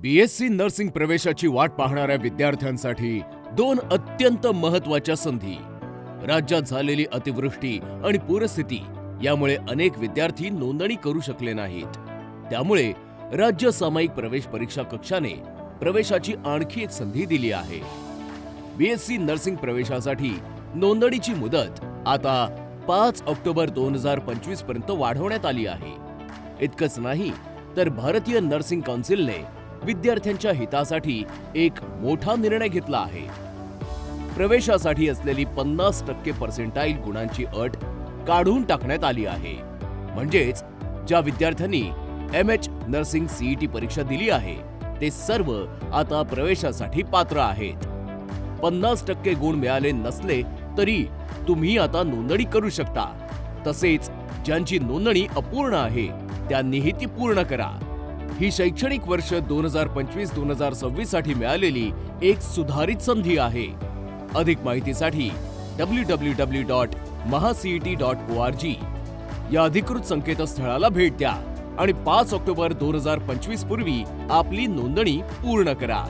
BSc nursing प्रवेशाची वाट पाहणाऱ्या विद्यार्थ्यांसाठी दोन अत्यंत महत्त्वाच्या संधी. राज्यात झालेली अतिवृष्टी आणि पूरस्थिती यामुळे अनेक विद्यार्थी नोंदणी करू शकले नाहीत. त्यामुळे राज्य सामायिक प्रवेश परीक्षा कक्षाने प्रवेशाची आणखी एक संधी दिली आहे. बीएससी नर्सिंग प्रवेशासाठी नोंदणीची मुदत आता पाच ऑक्टोबर दोन हजार पंचवीसपर्यंत वाढवण्यात आली आहे. इतकंच नाही तर भारतीय नर्सिंग काउन्सिलने विद्यार्थ्यांच्या हितासाठी एक मोठा निर्णय घेतला आहे. प्रवेशासाठी असलेली पन्नास टक्के पर्सेंटाईल गुणांची अट काढून टाकण्यात आली आहे. म्हणजेच ज्या विद्यार्थ्यांनी एम एच नर्सिंग सीईटी परीक्षा दिली आहे ते सर्व आता प्रवेशासाठी पात्र आहेत. पन्नास टक्के गुण मिळाले नसले तरी तुम्ही आता नोंदणी करू शकता. तसेच ज्यांची नोंदणी अपूर्ण आहे त्यांनीही ती पूर्ण करा. ही शैक्षणिक वर्ष दोन हजार पंचवीस दोन हजार सव्वीससाठी मिळालेली एक सुधारित संधी आहे. अधिक माहितीसाठी W W W dot MahaCET dot O R G या अधिकृत संकेतस्थळाला भेट द्या आणि पाच ऑक्टोबर दोन हजार पंचवीस पूर्वी आपली नोंदणी पूर्ण करा.